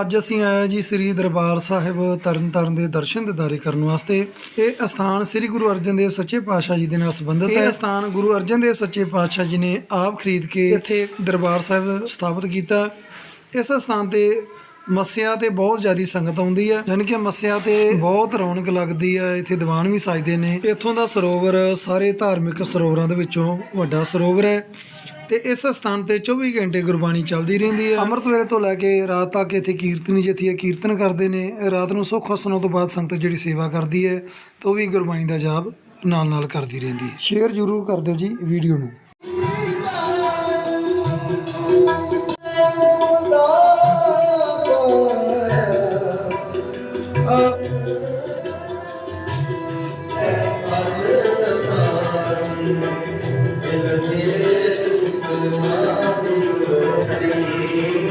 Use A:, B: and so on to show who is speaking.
A: ਅੱਜ ਅਸੀਂ ਆਏ ਹਾਂ ਜੀ ਸ੍ਰੀ ਦਰਬਾਰ ਸਾਹਿਬ ਤਰਨਤਾਰਨ ਦੇ ਦਰਸ਼ਨ ਦਿਦਾਰੇ ਕਰਨ ਵਾਸਤੇ। ਇਹ ਅਸਥਾਨ ਸ੍ਰੀ ਗੁਰੂ ਅਰਜਨ ਦੇਵ ਸੱਚੇ ਪਾਤਸ਼ਾਹ ਜੀ ਦੇ ਨਾਲ ਸੰਬੰਧਿਤ ਹੈ। ਇਹ ਅਸਥਾਨ ਗੁਰੂ ਅਰਜਨ ਦੇਵ ਸੱਚੇ ਪਾਤਸ਼ਾਹ ਜੀ ਨੇ ਆਪ ਖਰੀਦ ਕੇ ਇੱਥੇ ਦਰਬਾਰ ਸਾਹਿਬ ਸਥਾਪਿਤ ਕੀਤਾ। ਇਸ ਸਥਾਨ ਤੇ ਮੱਸਿਆ ਤੇ ਬਹੁਤ ਜ਼ਿਆਦੀ ਸੰਗਤ ਆਉਂਦੀ ਹੈ। ਯਾਨੀ ਕਿ ਮੱਸਿਆ ਤੇ ਬਹੁਤ ਰੌਣਕ ਲੱਗਦੀ ਹੈ। ਇੱਥੇ ਦੀਵਾਨ ਵੀ ਸਜਦੇ ਨੇ। ਇੱਥੋਂ ਦਾ ਸਰੋਵਰ ਸਾਰੇ ਧਾਰਮਿਕ ਸਰੋਵਰਾਂ ਦੇ ਵਿੱਚੋਂ ਵੱਡਾ ਸਰੋਵਰ ਹੈ। ਤੇ ਇਸ ਸਥਾਨ ਤੇ 24 ਘੰਟੇ ਗੁਰਬਾਣੀ ਚੱਲਦੀ ਰਹਿੰਦੀ ਹੈ। ਅੰਮ੍ਰਿਤ ਵੇਲੇ ਤੋਂ ਲੈ ਕੇ ਰਾਤ ਤੱਕ ਇੱਥੇ ਕੀਰਤਨੀ ਜਿੱਥੇ ਹੈ ਕੀਰਤਨ ਕਰਦੇ ਨੇ। ਰਾਤ ਨੂੰ ਸੁੱਖ ਹਸਨੋਂ ਤੋਂ ਬਾਅਦ ਸੰਤ ਜਿਹੜੀ ਸੇਵਾ ਕਰਦੀ ਹੈ ਤੇ ਉਹ ਵੀ ਗੁਰਬਾਣੀ ਦਾ ਜਾਪ ਨਾਲ ਨਾਲ ਕਰਦੀ ਰਹਿੰਦੀ ਹੈ। ਸ਼ੇਅਰ ਜ਼ਰੂਰ ਕਰ ਦਿਓ ਜੀ ਵੀਡੀਓ ਨੂੰ। Amen.